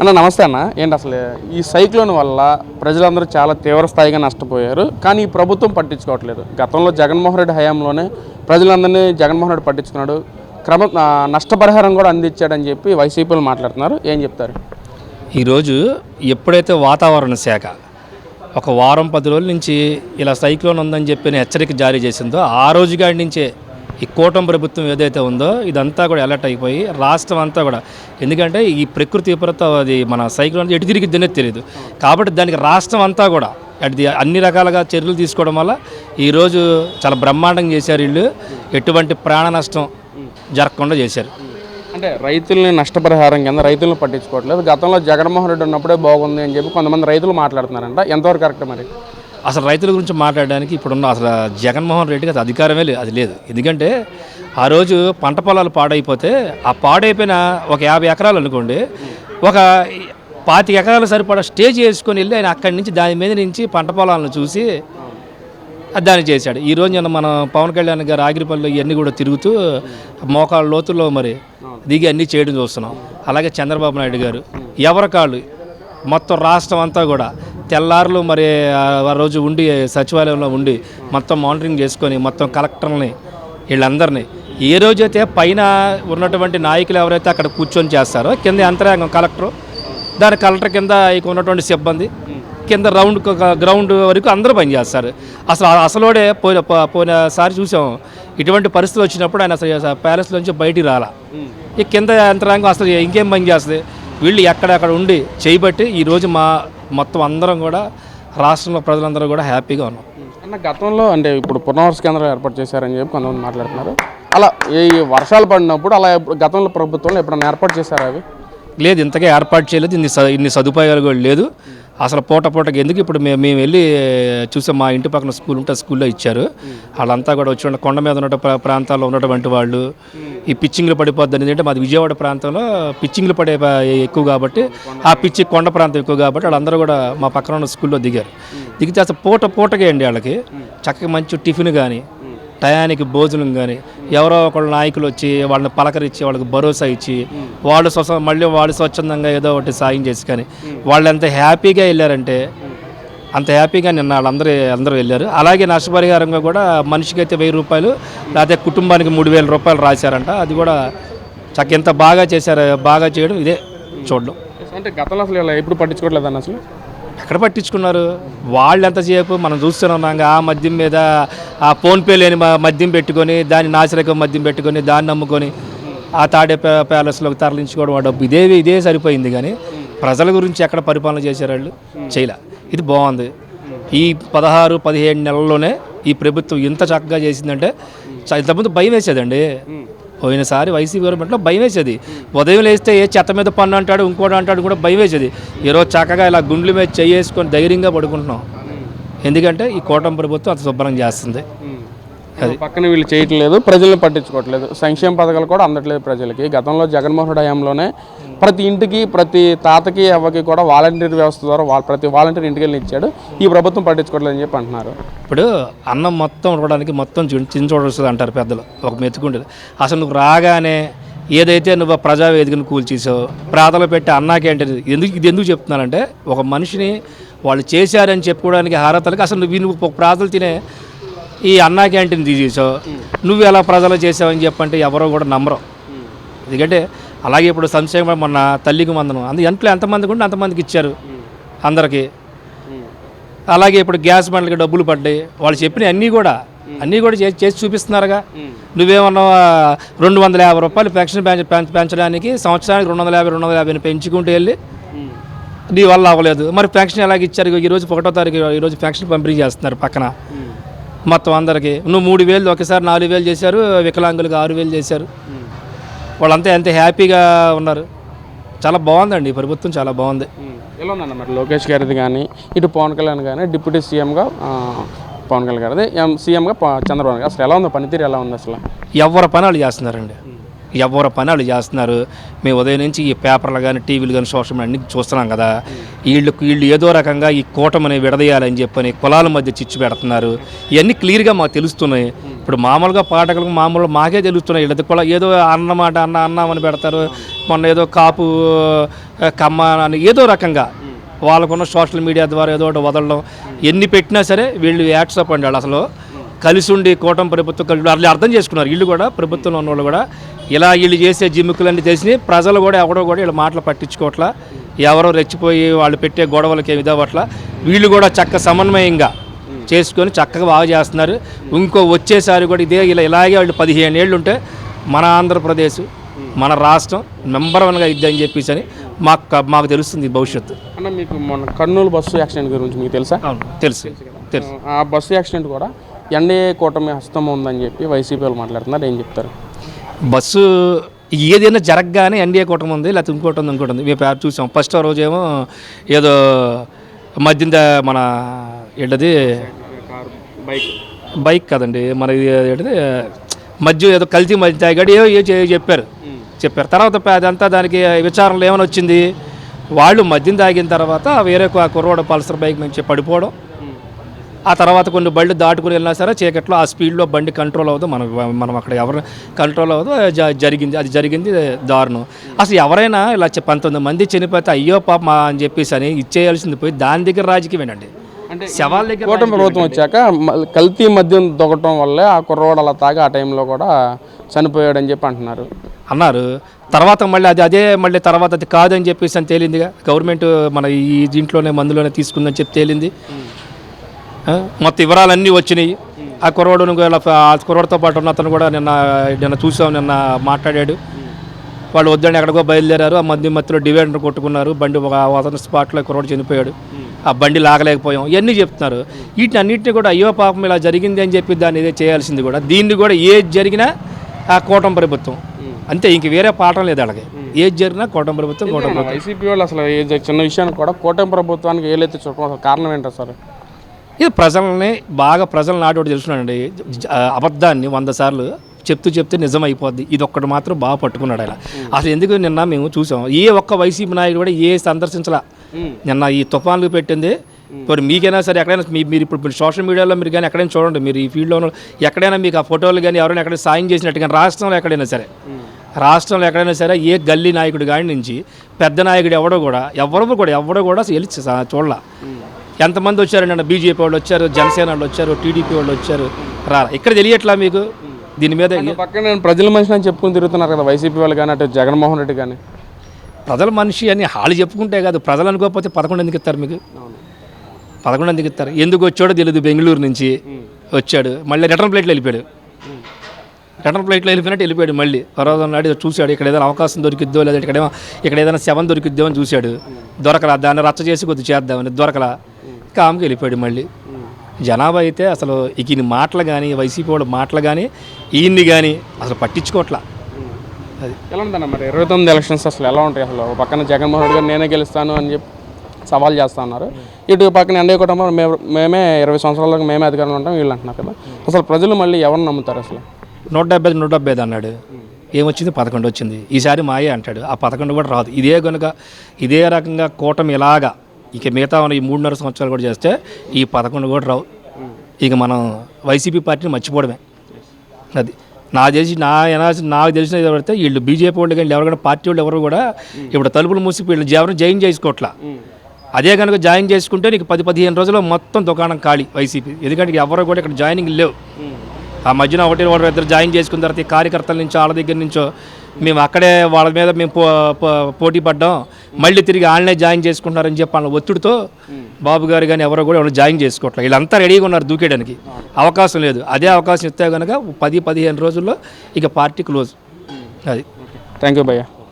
అన్న నమస్తే అన్న. ఏంటి అసలు ఈ సైక్లోన్ వల్ల ప్రజలందరూ చాలా తీవ్ర స్థాయిగా నష్టపోయారు కానీ ఈ ప్రభుత్వం పట్టించుకోవట్లేదు. గతంలో జగన్మోహన్ రెడ్డి హయాంలోనే ప్రజలందరినీ జగన్మోహన్ రెడ్డి పట్టించుకున్నాడు. క్రమ నష్టపరిహారం కూడా అందించాడని చెప్పి వైసీపీలు మాట్లాడుతున్నారు. ఏం చెప్తారు? ఈరోజు ఎప్పుడైతే వాతావరణ శాఖ ఒక వారం పది రోజుల నుంచి ఇలా సైక్లోన్ ఉందని చెప్పిన హెచ్చరిక జారీ చేసిందో ఆ రోజు కాడి నుంచే ఈ కూటమి ప్రభుత్వం ఏదైతే ఉందో ఇదంతా కూడా అలర్ట్ అయిపోయి రాష్ట్రం అంతా కూడా. ఎందుకంటే ఈ ప్రకృతి విపరీత అది మన సైక్లోన్ ఎటు తిరిగిద్దనే తెలియదు కాబట్టి దానికి రాష్ట్రం అంతా కూడా అది అన్ని రకాలుగా చర్యలు తీసుకోవడం వల్ల ఈరోజు చాలా బ్రహ్మాండంగా చేశారు వీళ్ళు. ఎటువంటి ప్రాణ నష్టం జరగకుండా చేశారు. అంటే రైతుల్ని నష్టపరిహారం కింద రైతులను పట్టించుకోవట్లేదు. గతంలో జగన్మోహన్ రెడ్డి ఉన్నప్పుడే బాగుంది అని చెప్పి కొంతమంది రైతులు మాట్లాడుతున్నారంట. ఎంతవరకు కరెక్ట్ మరి? అసలు రైతుల గురించి మాట్లాడడానికి ఇప్పుడున్న అసలు జగన్మోహన్ రెడ్డికి అది అధికారమే లేదు అది లేదు. ఎందుకంటే ఆ రోజు పంట పొలాలు పాడైపోతే ఆ పాడైపోయిన ఒక యాభై ఎకరాలు అనుకోండి ఒక పాతిక ఎకరాలు సరిపడా స్టేజ్ వేసుకొని వెళ్ళి ఆయన అక్కడి నుంచి దాని మీద నుంచి పంట పొలాలను చూసి దాన్ని చేశాడు. ఈ రోజు నేను మన పవన్ కళ్యాణ్ గారు ఆగిరిపల్లి ఇవన్నీ కూడా తిరుగుతూ మోకాళ్ళ లోతుల్లో మరి దిగి అన్నీ చేయడం చూస్తున్నాం. అలాగే చంద్రబాబు నాయుడు గారు ఎవరి కాళ్ళు? మొత్తం రాష్ట్రం అంతా కూడా. తెల్లారులు మరి ఆ రోజు ఉండి సచివాలయంలో ఉండి మొత్తం మానిటరింగ్ చేసుకొని మొత్తం కలెక్టర్ని వీళ్ళందరినీ. ఏ రోజైతే పైన ఉన్నటువంటి నాయకులు ఎవరైతే అక్కడ కూర్చొని చేస్తారో కింద అంతరాంగం కలెక్టరు దాని కలెక్టర్ కింద ఇక ఉన్నటువంటి సిబ్బంది కింద రౌండ్ గ్రౌండ్ వరకు అందరూ పనిచేస్తారు అసలు ఆ- అసలోడే పోయిన పోయినసారి చూసాం ఇటువంటి పరిస్థితులు వచ్చినప్పుడు ఆయన అసలు ప్యాలెస్లోంచి బయటికి రాలా. ఈ కింద యంత్రాంగం అసలు ఇంకేం పని చేస్తుంది? వీళ్ళు ఎక్కడెక్కడ ఉండి చేయబట్టి ఈరోజు మా మొత్తం అందరం కూడా రాష్ట్రంలో ప్రజలందరూ కూడా హ్యాపీగా ఉన్నాం. అన్న గతంలో అంటే ఇప్పుడు పునర్వస కేంద్రాలు ఏర్పాటు చేశారని చెప్పి కొంతమంది మాట్లాడుతున్నారు. అలా ఈ వర్షాలు పడినప్పుడు అలా గతంలో ప్రభుత్వంలో ఎప్పుడైనా ఏర్పాటు చేశారా అవి? లేదు ఇంతగా ఏర్పాటు చేయలేదు ఇన్ని స- ఇన్ని సదుపాయాలు కూడా లేదు. అసలు పూట పూటకి ఎందుకు ఇప్పుడు మేము మేము వెళ్ళి చూసాం మా ఇంటి పక్కన స్కూల్ ఉంటే స్కూల్లో ఇచ్చారు. వాళ్ళంతా కూడా వచ్చి కొండ మీద ఉన్న ప్రాంతాల్లో ఉన్నటువంటి వాళ్ళు. ఈ పిచ్చింగ్లు పడిపోద్ది ఎందుకంటే మాది విజయవాడ ప్రాంతంలో పిచ్చింగ్లు పడే ఎక్కువ కాబట్టి ఆ పిచ్చి కొండ ప్రాంతం ఎక్కువ కాబట్టి వాళ్ళందరూ కూడా మా పక్కన ఉన్న స్కూల్లో దిగారు. దిగితే అసలు పూట పూటకే అండి వాళ్ళకి. చక్కగా మంచి టిఫిన్ కానీ టయానికి భోజనం కానీ ఎవరో ఒకళ్ళ నాయకులు వచ్చి వాళ్ళని పలకరించి వాళ్ళకి భరోసా ఇచ్చి వాళ్ళు స్వస మళ్ళీ వాళ్ళు స్వచ్ఛందంగా ఏదో ఒకటి సాయం చేసి కానీ వాళ్ళు ఎంత హ్యాపీగా వెళ్ళారంటే అంత హ్యాపీగా నిన్న వాళ్ళందరూ అందరూ వెళ్ళారు. అలాగే నష్టపరిహారంగా కూడా మనిషికి అయితే వెయ్యి రూపాయలు లేకపోతే కుటుంబానికి మూడు వేల రూపాయలు రాశారంట. అది కూడా చక్క ఎంత బాగా చేశారు బాగా చేయడం ఇదే చూడడం. అంటే గతంలో అసలు ఇలా ఎప్పుడు పట్టించుకోవట్లేదు అసలు? ఎక్కడ పట్టించుకున్నారు? వాళ్ళు ఎంతసేపు మనం చూస్తూనే ఉన్నాం ఆ మద్యం మీద ఆ ఫోన్పే లేని మద్యం పెట్టుకొని దాన్ని నాసిరకం మద్యం పెట్టుకొని దాన్ని నమ్ముకొని ఆ తాడే ప్యాలెస్లోకి తరలించుకోవడం ఆ డబ్బు. ఇదే ఇదే సరిపోయింది కానీ ప్రజల గురించి ఎక్కడ పరిపాలన చేశారు వాళ్ళు? చేయలే. ఇది బాగుంది. ఈ పదహారు పదిహేడు నెలల్లోనే ఈ ప్రభుత్వం ఇంత చక్కగా చేసిందంటే ఇంతకుముందు భయం వేసేదండి. పోయినసారి వైసీపీ గవర్నమెంట్లో భయం వేసేది. ఉదయం లేస్తే ఏ చెత్త మీద పన్ను అంటాడు ఇంకోటి అంటాడు కూడా భయం వేసేది. ఈరోజు చక్కగా ఇలా గుండ్ల మీద చేసుకొని ధైర్యంగా పడుకుంటున్నాం. ఎందుకంటే ఈ కూటమి ప్రభుత్వం అంత శుభ్రం చేస్తుంది. పక్కన వీళ్ళు చేయట్లేదు ప్రజల్ని పట్టించుకోవట్లేదు. సంక్షేమ పథకాలు కూడా అందట్లేదు ప్రజలకి. గతంలో జగన్మోహన్ రెడ్డి హయాంలోనే ప్రతి ఇంటికి ప్రతి తాతకి అవ్వకి కూడా వాలంటీర్ వ్యవస్థ ద్వారా వాళ్ళ ప్రతి వాలంటీర్ ఇంటికి వెళ్ళి ఇచ్చాడు. ఈ ప్రభుత్వం పట్టించుకోవట్లేదు అని చెప్పి అంటున్నారు. ఇప్పుడు అన్నం మొత్తం ఉడకడానికి మొత్తం చిన్న చూడాల్సింది అంటారు పెద్దలు. ఒక మెతుకుండేది అసలు నువ్వు రాగానే ఏదైతే నువ్వు ప్రజావేదికను కూల్చేసావు ప్రాతలు పెట్టి అన్నా క్యాంటీన్ ఎందుకు ఇది ఎందుకు చెప్తున్నానంటే ఒక మనిషిని వాళ్ళు చేశారని చెప్పుకోవడానికి అర్హతలకి అసలు నువ్వు నువ్వు ఒక ప్రాతలు తినే ఈ అన్నా క్యాంటీన్ తీసేసావు. నువ్వు ఎలా ప్రజలు చేసావని చెప్పంటే ఎవరో కూడా నమ్మరు. ఎందుకంటే అలాగే ఇప్పుడు సంక్షేమ మొన్న తల్లికి మందనం. అందు ఎంట్లో ఎంతమందికి ఉంటే అంతమందికి ఇచ్చారు అందరికీ. అలాగే ఇప్పుడు గ్యాస్ బండ్లకి డబ్బులు పడ్డాయి. వాళ్ళు చెప్పిన అన్నీ కూడా అన్నీ కూడా చేసి చేసి చూపిస్తున్నారుగా. నువ్వేమన్నా రెండు వందల యాభై రూపాయలు పెన్షన్ పెంచ పెంచ- పెంచడానికి సంవత్సరానికి రెండు వందల యాభై రెండు వందల యాభైని పెంచుకుంటూ వెళ్ళి నీ వల్ల అవ్వలేదు. మరి పెన్షన్ ఎలాగ ఇచ్చారు? ఈరోజు ఒకటో తారీఖు ఈరోజు పెన్షన్ పంపిణీ చేస్తున్నారు పక్కన. మొత్తం అందరికీ. నువ్వు మూడు వేలు ఒకసారి నాలుగు వేలు చేశారు వికలాంగులకు ఆరు వేలు చేశారు. వాళ్ళంతా ఎంత హ్యాపీగా ఉన్నారు. చాలా బాగుందండి ఈ ప్రభుత్వం చాలా బాగుంది. ఎలా ఉందన్న మరి లోకేష్ గారిది కానీ ఇటు పవన్ కళ్యాణ్ కానీ డిప్యూటీ సీఎంగా పవన్ కళ్యాణ్ గారిది ఎం- సీఎంగా చంద్రబాబు గారు. అసలు ఎలా ఉంది? పనితీరు ఎలా ఉంది అసలు? ఎవరి పని వాళ్ళు చేస్తున్నారండి. ఎవరి పని వాళ్ళు చేస్తున్నారు? మేము ఉదయం నుంచి ఈ పేపర్లు కానీ టీవీలు కానీ సోషల్ మీడియా అన్ని చూస్తున్నాం కదా. వీళ్ళకు వీళ్ళు ఏదో రకంగా ఈ కూటమిని విడదీయాలని చెప్పని కులాల మధ్య చిచ్చు పెడుతున్నారు. ఇవన్నీ క్లియర్గా మాకు తెలుస్తున్నాయి. ఇప్పుడు మామూలుగా పాఠకులకు మామూలు మాకే తెలుస్తున్నాయి. వీళ్ళది కుల ఏదో అన్నమాట అన్న అన్నామని పెడతారు. మొన్న ఏదో కాపు కమ్మ అని ఏదో రకంగా వాళ్ళకున్న సోషల్ మీడియా ద్వారా ఏదో ఒకటి వదలడం ఎన్ని పెట్టినా సరే వీళ్ళు యాక్సప్ అండి వాళ్ళు అసలు కలిసి ఉండి కూటమి ప్రభుత్వం కలిసి వాళ్ళు అర్థం చేసుకున్నారు. వీళ్ళు కూడా ప్రభుత్వంలో ఉన్న వాళ్ళు కూడా ఇలా వీళ్ళు చేసే జిమ్ముకులన్నీ తెలిసి ప్రజలు కూడా ఎవడో కూడా వీళ్ళ మాటలు పట్టించుకోవట్లా. ఎవరో రెచ్చిపోయి వాళ్ళు పెట్టే గొడవలకి ఏమి ఇదవట్లా వీళ్ళు కూడా చక్క సమన్వయంగా చేసుకొని చక్కగా బాగా చేస్తున్నారు. ఇంకో వచ్చేసారి కూడా ఇదే ఇలా ఇలాగే వాళ్ళు పదిహేను ఏళ్ళు ఉంటే మన ఆంధ్రప్రదేశ్ మన రాష్ట్రం నెంబర్ వన్గా ఇద్దని చెప్పేసి అని మాకు మాకు తెలుస్తుంది భవిష్యత్తు. అన్న మీకు మొన్న కర్నూలు బస్సు యాక్సిడెంట్ గురించి మీకు తెలుసా? అవును తెలుసు తెలుసు. ఆ బస్సు యాక్సిడెంట్ కూడా ఎన్డీఏ కూటమి హస్తం ఉందని చెప్పి వైసీపీ వాళ్ళు మాట్లాడుతున్నారు. ఏం చెప్తారు? బస్సు ఏదైనా జరగగానే ఎన్డీఏ కూటమి ఉంది లేకపోతే ఇంకోటి ఉంది ఇంకోటి ఉంది. మేము పేరు చూసాం. ఫస్ట్ ఆ రోజేమో ఏదో మధ్య మన ఏంటది? బైక్ బైక్ కదండి. మన ఇది ఏంటది? మధ్య ఏదో కల్తీ మధ్య తాగాడు ఏదో ఏ చెప్పారు. చెప్పారు. తర్వాత అదంతా దానికి విచారణలో ఏమైనా వచ్చింది? వాళ్ళు మద్యం తాగిన తర్వాత వేరే కుర్రోడు పల్సర్ బైక్ నుంచి పడిపోవడం ఆ తర్వాత కొన్ని బళ్ళు దాటుకుని వెళ్ళినా సరే చీకట్లో ఆ స్పీడ్లో బండి కంట్రోల్ అవ్వదు. మనం మనం అక్కడ ఎవరు కంట్రోల్ అవ్వదు. జరిగింది. అది జరిగింది దారుణం. అసలు ఎవరైనా ఇలా చె- పంతొమ్మిది మంది చనిపోతే అయ్యో పాప మా అని చెప్పేసి అని ఇచ్చేయాల్సింది పోయి దాని దగ్గర రాజకీయం ఏంటండి? అంటే శవాల దగ్గర కూటమి ప్రభుత్వం వచ్చాక కల్తీ మద్యం దొక్కటం వల్లే ఆ కుర్రవాడు అలా తాగి ఆ టైంలో కూడా చనిపోయాడని చెప్పి అంటున్నారు. అన్నారు. తర్వాత మళ్ళీ అది అదే మళ్ళీ తర్వాత అది కాదని చెప్పేసి అని తేలిందిగా? గవర్నమెంట్ మన ఈ దీంట్లోనే మందులోనే తీసుకుందని చెప్పి తేలింది? మొత్తం వివరాలన్నీ వచ్చినాయి. ఆ కుర్రోడు ఆ కుర్రోడితో పాటు ఉన్న అతను కూడా నిన్న నిన్న చూసాం నిన్న మాట్లాడాడు. వాళ్ళు వద్దని ఎక్కడికో బయలుదేరారు. ఆ మధ్య మధ్యలో డివైడర్ కొట్టుకున్నారు. బండి ఒక అతని స్పాట్లో కుర్రోడు చనిపోయాడు. ఆ బండి లాగలేకపోయాం. ఇవన్నీ చెప్తున్నారు. వీటిని అన్నింటినీ కూడా అయ్యో పాపం ఇలా జరిగింది అని చెప్పి దాన్ని ఇదే చేయాల్సింది కూడా. దీన్ని కూడా ఏది జరిగినా ఆ కూటమి ప్రభుత్వం. అంతే ఇంక వేరే పాఠం లేదు అలాగే ఏది జరిగినా కూటమి ప్రభుత్వం కూటమి వైసీపీ వాళ్ళు అసలు చిన్న విషయానికి కూడా కూటమి ప్రభుత్వానికి ఏలైతే చూడటం అసలు కారణం ఏంటో సార్? ఇది ప్రజల్ని బాగా ప్రజల నాటి తెలుసున్నాడండి జ- అబద్ధాన్ని వంద సార్లు చెప్తూ చెప్తే నిజం అయిపోద్ది ఇది ఒక్కటి మాత్రం బాగా పట్టుకున్నాడు ఆయన. అసలు ఎందుకు నిన్న మేము చూసాం. ఏ ఒక్క వైసీపీ నాయకుడు కూడా ఏ సందర్శించలా. నిన్న ఈ తుఫాన్లు పెట్టింది. మరి మీకైనా సరే ఎక్కడైనా మీ మీరు ఇప్పుడు మీరు సోషల్ మీడియాలో మీరు కానీ ఎక్కడైనా చూడండి. మీరు ఈ ఫీల్డ్లో ఎక్కడైనా మీకు ఆ ఫోటోలు కానీ ఎవరైనా ఎక్కడైనా సాయం చేసినట్టు కానీ రాష్ట్రంలో ఎక్కడైనా సరే రాష్ట్రంలో ఎక్కడైనా సరే ఏ గల్లీ నాయకుడు కాడి నుంచి పెద్ద నాయకుడు ఎవడో కూడా ఎవరు కూడా ఎవడో కూడా అసలు వెళ్ళి చూడలా. ఎంతమంది వచ్చారండి? బీజేపీ వాళ్ళు వచ్చారు జనసేన వాళ్ళు వచ్చారు టీడీపీ వాళ్ళు వచ్చారు. రా ఇక్కడ తెలియట్లా మీకు? దీని మీద పక్కన నేను ప్రజల మనిషిని అని చెప్పుకుని తిరుగుతున్నారు కదా వైసీపీ వాళ్ళు కానీ అటు జగన్మోహన్ రెడ్డి కానీ. ప్రజల మనిషి అని హాలు చెప్పుకుంటే కాదు ప్రజలు అనుకోకపోతే పదకొండు ఎందుకు ఇస్తారు మీకు? పదకొండు ఎందుకు ఇస్తారు? ఎందుకు వచ్చాడో తెలియదు బెంగళూరు నుంచి వచ్చాడు. మళ్ళీ రిటర్న్ ఫ్లైట్లో వెళ్ళిపోయాడు. రిటర్న్ ఫ్లైట్లో వెళ్ళిపోయినట్టు వెళ్ళిపోయాడు మళ్ళీ. తర్వాత నాడు చూశాడు ఇక్కడ ఏదైనా అవకాశం దొరికిద్దో లేదా ఇక్కడ ఏమో ఇక్కడ ఏదైనా శవం దొరికిద్దో అని చూశాడు. దొరకలా దాన్ని రచ్చ చేసి కొద్ది చేద్దామని. దొరకలా? కామ్కి వెళ్ళిపోయాడు మళ్ళీ. జనాభా అయితే అసలు ఇక ఈయన మాటలు కానీ వైసీపీ వాళ్ళ మాటలు కానీ ఈయన్ని కానీ అసలు పట్టించుకోవట్లా అది. ఎలా ఉందన్న మరి? ఇరవై తొమ్మిది ఎలక్షన్స్ అసలు ఎలా ఉంటాయి అసలు? ఒక పక్కన జగన్మోహన్ రెడ్డి గారు నేనే గెలుస్తాను అని చెప్పి సవాల్ చేస్తా ఉన్నారు. ఇటు పక్కన ఎన్డీ కుటుంబం మేము మేమే ఇరవై సంవత్సరాలకు మేమే అధికారంలో ఉంటాం వీళ్ళు అంటున్నారు కదా. అసలు ప్రజలు మళ్ళీ ఎవరిని నమ్ముతారు అసలు? నూట డెబ్బై నూట డెబ్బై ఐదు అన్నాడు. ఏమొచ్చింది? పదకొండు వచ్చింది. ఈసారి మాయే అంటాడు. ఆ పదకొండు కూడా రాదు. ఇదే కనుక ఇదే రకంగా కూటమి ఇలాగా ఇక మిగతా ఉన్న ఈ మూడున్నర సంవత్సరాలు కూడా చేస్తే ఈ పదకొండు కూడా రావు. ఇక మనం వైసీపీ పార్టీని మర్చిపోవడమే. అది నా తెలిసి నా నాకు తెలిసిన ఎవరైతే వీళ్ళు బీజేపీ వాళ్ళు కానీ ఎవరికైనా పార్టీ వాళ్ళు ఎవరు కూడా ఇప్పుడు తలుపులు మూసి వీళ్ళు ఎవరు జాయిన్ చేసుకోవట్లా అదే కనుక జాయిన్ చేసుకుంటే నీకు పది పదిహేను రోజుల్లో మొత్తం దుకాణం ఖాళీ వైసీపీ. ఎందుకంటే ఎవరు కూడా ఇక్కడ జాయినింగ్ లేవు. ఆ మధ్యన ఒకటి ఒకటి ఇద్దరు జాయిన్ చేసుకున్న తర్వాత ఈ కార్యకర్తల నుంచో వాళ్ళ దగ్గర నుంచో మేము అక్కడే వాళ్ళ మీద మేము పో పో- పోటీ పడ్డాం. మళ్ళీ తిరిగి వాళ్ళనే జాయిన్ చేసుకుంటున్నారని చెప్పి వాళ్ళ ఒత్తిడితో బాబు గారు కానీ ఎవరో కూడా ఎవరు జాయిన్ చేసుకోవట్లేదు. వీళ్ళంతా రెడీగా ఉన్నారు దూకేయడానికి. అవకాశం లేదు. అదే అవకాశం ఇస్తే కనుక పది పదిహేను రోజుల్లో ఇక పార్టీ క్లోజ్. అది. థ్యాంక్ యూ భయ్యా.